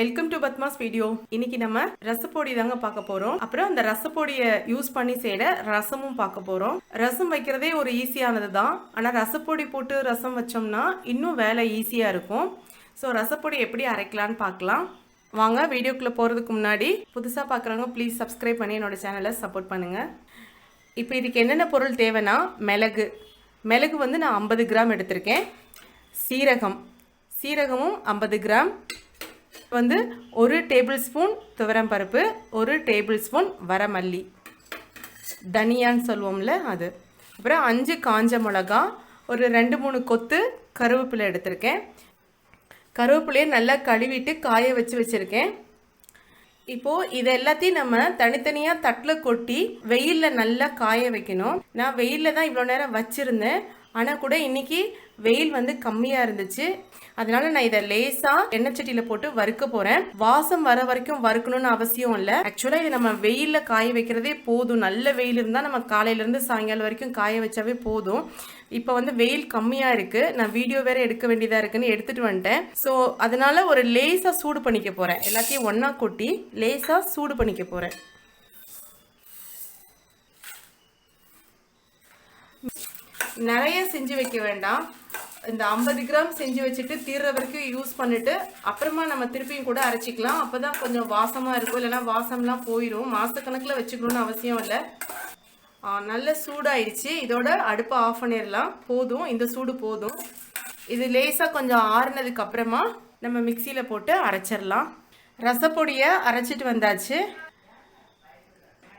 Welcome to Padma's video இன்னைக்கு நம்ம ரசப்பொடி தாங்க பார்க்க போறோம். அப்புறம் அந்த ரசப்பொடியை யூஸ் பண்ணி செய்யற ரசமும் பார்க்க போறோம். ரசம் வைக்கிறதே ஒரு ஈஸியானது தான். ஆனா ரசப்பொடி போட்டு ரசம் வச்சோம்னா இன்னும் வேலை ஈஸியா இருக்கும். ஸோ ரசப்பொடி எப்படி அரைக்கலான்னு பார்க்கலாம். வாங்க வீடியோக்குள்ள போறதுக்கு முன்னாடி புதுசாக பார்க்குறவங்க ப்ளீஸ் சப்ஸ்கிரைப் பண்ணி என்னோட சேனலை சப்போர்ட் பண்ணுங்க. இப்போ இதுக்கு என்னென்ன பொருள் தேவைன்னா மிளகு. மிளகு வந்து நான் ஐம்பது கிராம் எடுத்திருக்கேன். சீரகம். சீரகமும் ஐம்பது கிராம். வந்து ஒரு டேபிள் ஸ்பூன் துவரம் பருப்பு ஒரு டேபிள் ஸ்பூன் வரமல்லி. தனியான்னு சொல்லுவோம்ல அது. அப்புறம் அஞ்சு காஞ்ச மிளகா ஒரு ரெண்டு மூணு கொத்து கருவேப்பிலை எடுத்திருக்கேன். கருவேப்பிலையை நல்லா கழுவிட்டு காய வச்சு வச்சுருக்கேன். இப்போது இது எல்லாத்தையும் நம்ம தனித்தனியாக தட்டில் கொட்டி வெயிலில் நல்லா காய வைக்கணும். நான் வெயிலில் தான் இவ்வளோ நேரம் வச்சுருந்தேன். ஆனால் கூட இன்றைக்கி வெயில் வந்து கம்மியாக இருந்துச்சு. அதனால நான் இதை லேசாக எண்ணெய் சட்டியில் போட்டு வறுக்க போகிறேன் வாசம் வர வரைக்கும் வறுக்கணும்னு அவசியம் இல்லை. ஆக்சுவலாக இதை நம்ம வெயிலில் காய வைக்கிறதே போதும். நல்ல வெயில் இருந்தால் நம்ம காலையிலேருந்து சாயங்காலம் வரைக்கும் காய வச்சாவே போதும். இப்போ வந்து வெயில் கம்மியாக இருக்குது நான் வீடியோ வேறு எடுக்க வேண்டியதாக இருக்குன்னு எடுத்துகிட்டு வந்துட்டேன். ஸோ அதனால் ஒரு லேசாக சூடு பண்ணிக்க போகிறேன் எல்லாத்தையும் ஒன்றா கொட்டி லேசாக சூடு பண்ணிக்க போகிறேன் நிறைய செஞ்சு வைக்க வேண்டாம். இந்த ஐம்பது கிராம் செஞ்சு வச்சுட்டு தீர்ற வரைக்கும் யூஸ் பண்ணிட்டு அப்புறமா நம்ம திருப்பியும் கூட அரைச்சிக்கலாம். அப்போ தான் கொஞ்சம் வாசமாக இருக்கும். இல்லைன்னா வாசம்லாம் போயிடும் மாதக்கணக்கில் வச்சுக்கணும்னு அவசியம் இல்லை. நல்ல சூடாயிடுச்சு. இதோட அடுப்பை ஆஃப் பண்ணிடலாம். போதும். இந்த சூடு போதும். இது லேசாக கொஞ்சம் ஆறுனதுக்கு அப்புறமா நம்ம மிக்சியில் போட்டு அரைச்சிடலாம். ரசப்பொடியை அரைச்சிட்டு வந்தாச்சு.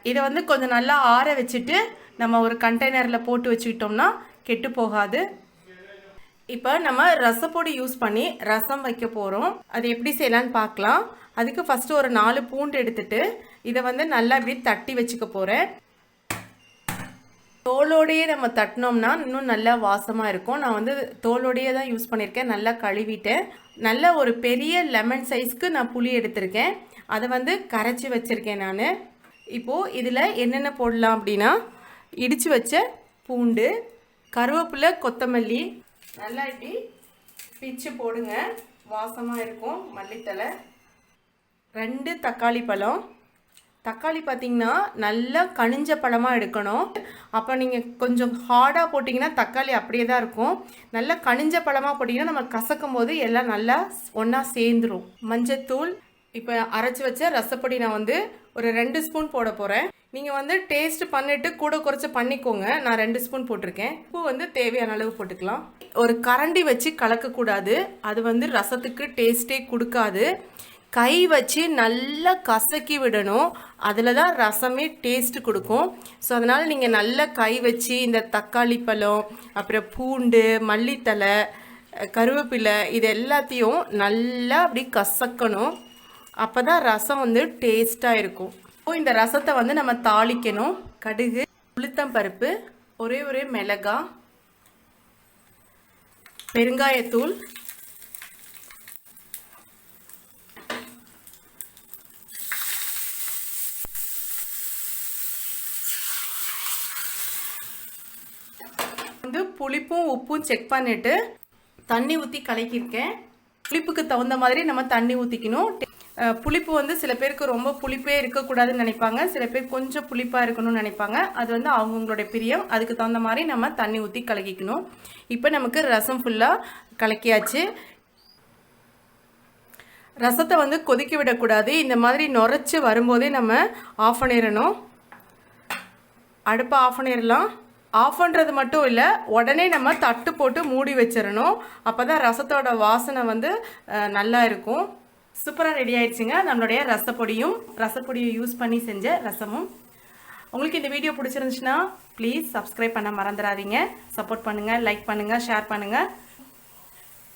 இதை வந்து கொஞ்சம் நல்லா ஆற வச்சுட்டு நம்ம ஒரு கண்டெய்னரில் போட்டு வச்சுக்கிட்டோம்னா கெட்டு போகாது. இப்போ நம்ம ரசப்பொடி யூஸ் பண்ணி ரசம் வைக்க போகிறோம் அது எப்படி செய்யலான்னு பார்க்கலாம். அதுக்கு ஃபஸ்ட்டு ஒரு நாலு பூண்டு எடுத்துட்டு இதை வந்து நல்லா இப்படி தட்டி வச்சுக்க போகிறேன் தோலோடையே நம்ம தட்டினோம்னா இன்னும் நல்லா வாசமாக இருக்கும். நான் வந்து தோலோடையே தான் யூஸ் பண்ணியிருக்கேன். நல்லா கழுவிட்டேன். நல்ல ஒரு பெரிய லெமன் சைஸ்க்கு நான் புளி எடுத்திருக்கேன். அதை வந்து கரைச்சி வச்சுருக்கேன் நான். இப்போது இதில் என்னென்ன போடலாம் அப்படின்னா இடித்து வச்ச பூண்டு கருவேப்பிலை கொத்தமல்லி. நல்லா இப்படி பிச்சு போடுங்க. வாசமாக இருக்கும் மல்லித்தலை ரெண்டு தக்காளி பழம். தக்காளி பார்த்தீங்கன்னா நல்லா கனிஞ்ச பழமாக எடுக்கணும். அப்போ நீங்கள் கொஞ்சம் ஹார்டாக போட்டிங்கன்னா தக்காளி அப்படியே தான் இருக்கும். நல்லா கனிஞ்ச பழமாக போட்டிங்கன்னா நம்ம கசக்கும் போது எல்லாம் நல்லா ஒன்றா சேர்ந்துரும். மஞ்சத்தூள் இப்போ அரைச்சி வச்ச ரசப்பொடி நான் வந்து ஒரு ரெண்டு ஸ்பூன் போட போகிறேன் நீங்கள் வந்து டேஸ்ட் பண்ணிட்டு கூட குறைச்சி பண்ணிக்கோங்க. நான் ரெண்டு ஸ்பூன் போட்டிருக்கேன். உப்பு வந்து தேவையான அளவு போட்டுக்கலாம். ஒரு கரண்டி வச்சு கலக்கக்கூடாது அது வந்து ரசத்துக்கு டேஸ்ட்டே கொடுக்காது. கை வச்சு நல்லா கசக்கி விடணும். அதில் தான் ரசமே டேஸ்ட் கொடுக்கும். ஸோ அதனால் நீங்கள் நல்லா கை வச்சு இந்த தக்காளி பழம் அப்புறம் பூண்டு மல்லித்தலை கருவேப்பிலை இது எல்லாத்தையும் நல்லா அப்படி கசக்கணும். அப்போ தான் ரசம் வந்து டேஸ்ட்டாக இருக்கும். இப்போ இந்த ரசத்தை வந்து நம்ம தாளிக்கணும். கடுகு உளுத்தம் பருப்பு ஒரே ஒரே மிளகா பெருங்காயத்தூள் வந்து புளிப்பும் உப்பும் செக் பண்ணிட்டு தண்ணி ஊற்றி கலக்கியிருக்கேன். புளிப்புக்கு தகுந்த மாதிரி நம்ம தண்ணி ஊற்றிக்கணும் புளிப்பு வந்து சில பேருக்கு ரொம்ப புளிப்பே இருக்கக்கூடாதுன்னு நினைப்பாங்க. சில பேர் கொஞ்சம் புளிப்பாக இருக்கணும்னு நினைப்பாங்க. அது வந்து அவங்கவுங்களுடைய பிரியம். அதுக்கு தகுந்த மாதிரி நம்ம தண்ணி ஊற்றி கலக்கிக்கணும். இப்போ நமக்கு ரசம் ஃபுல்லாக கலக்கியாச்சு. ரசத்தை வந்து கொதிக்க விடக்கூடாது. இந்த மாதிரி நுரைச்சி வரும்போதே நம்ம ஆஃப் பண்ணிடணும் அடுப்பை ஆஃப் பண்ணிடலாம் ஆஃப் பண்ணுறது மட்டும் இல்லை உடனே நம்ம தட்டு போட்டு மூடி வச்சிடணும் அப்போ தான் ரசத்தோட வாசனை வந்து நல்லா இருக்கும். சூப்பராக ரெடி ஆயிடுச்சுங்க. நம்மளுடைய ரசப்பொடியும் ரசப்பொடியை யூஸ் பண்ணி செஞ்ச ரசமும். உங்களுக்கு இந்த வீடியோ பிடிச்சிருந்துச்சுன்னா ப்ளீஸ் சப்ஸ்கிரைப் பண்ண மறந்துடாதீங்க. சப்போர்ட் பண்ணுங்கள் லைக் பண்ணுங்கள் ஷேர் பண்ணுங்கள்